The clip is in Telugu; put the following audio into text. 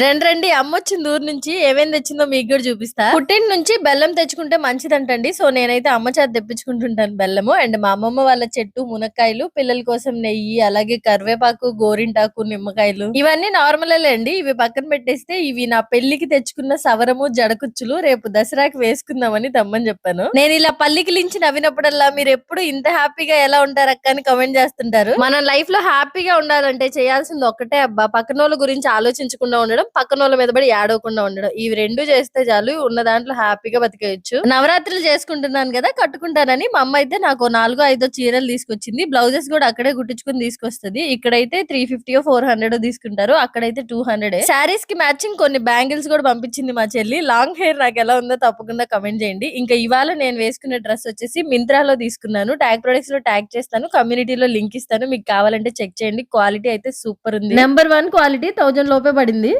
రండి రండి. అమ్మ వచ్చిన ఊరు నుంచి. ఏమేమి తెచ్చిందో మీకు కూడా చూపిస్తా. పుట్టిన నుంచి బెల్లం తెచ్చుకుంటే మంచిదంటండి. సో నేనైతే అమ్మ చేత తెప్పించుకుంటుంటాను బెల్లము. అండ్ మా అమ్మమ్మ వాళ్ళ చెట్టు మునక్కాయలు పిల్లల కోసం నెయ్యి అలాగే కరివేపాకు గోరింటాకు నిమ్మకాయలు. ఇవన్నీ నార్మల్ అండి ఇవి పక్కన పెట్టేస్తే ఇవి నా పెళ్ళికి తెచ్చుకున్న సవరము జడకుచ్చులు. రేపు దసరాకి వేసుకుందామని తమ్మని చెప్పాను. నేను ఇలా పల్లికిలించి నవ్వినప్పుడల్లా మీరు ఎప్పుడు ఇంత హ్యాపీగా ఎలా ఉంటారు అక్క అని కమెంట్ చేస్తుంటారు. మన లైఫ్లో హ్యాపీగా ఉండాలంటే చేయాల్సింది ఒక్కటే అబ్బా. పక్కన వాళ్ళ గురించి ఆలోచించకుండా ఉండడం పక్కన వాళ్ళ మీద పడి ఏడవకుండా ఉండడం. ఇవి రెండు చేస్తే చాలు ఉన్న దాంట్లో హ్యాపీగా బతికేయచ్చు. నవరాత్రులు చేసుకుంటున్నాను కదా కట్టుకుంటానని మా అమ్మ అయితే నాకు నాలుగో ఐదో చీరలు తీసుకొచ్చింది. బ్లౌజెస్ కూడా అక్కడే కుట్టించుకుని తీసుకొస్తుంది. ఇక్కడైతే త్రీ ఫిఫ్టీ ఫోర్ హండ్రెడ్ తీసుకుంటారు. అక్కడైతే టూ హండ్రెడ్ శారీస్కి మ్యాచింగ్ కొన్ని బ్యాంగిల్స్ కూడా పంపించింది మా చెల్లి. లాంగ్ హెయిర్ నాకు ఎలా ఉందో తప్పకుండా కమెంట్ చేయండి. ఇంకా ఇవాళ నేను వేసుకునే డ్రెస్ వచ్చేసి మింత్రాలో తీసుకున్నాను. ట్యాగ్ ప్రొడక్ట్స్లో ట్యాగ్ చేస్తాను. కమ్యూనిటీలో లింక్ ఇస్తాను. మీకు కావాలంటే చెక్ చేయండి. క్వాలిటీ అయితే సూపర్ ఉంది. నెంబర్ వన్ క్వాలిటీ థౌజండ్ లోపే పడింది.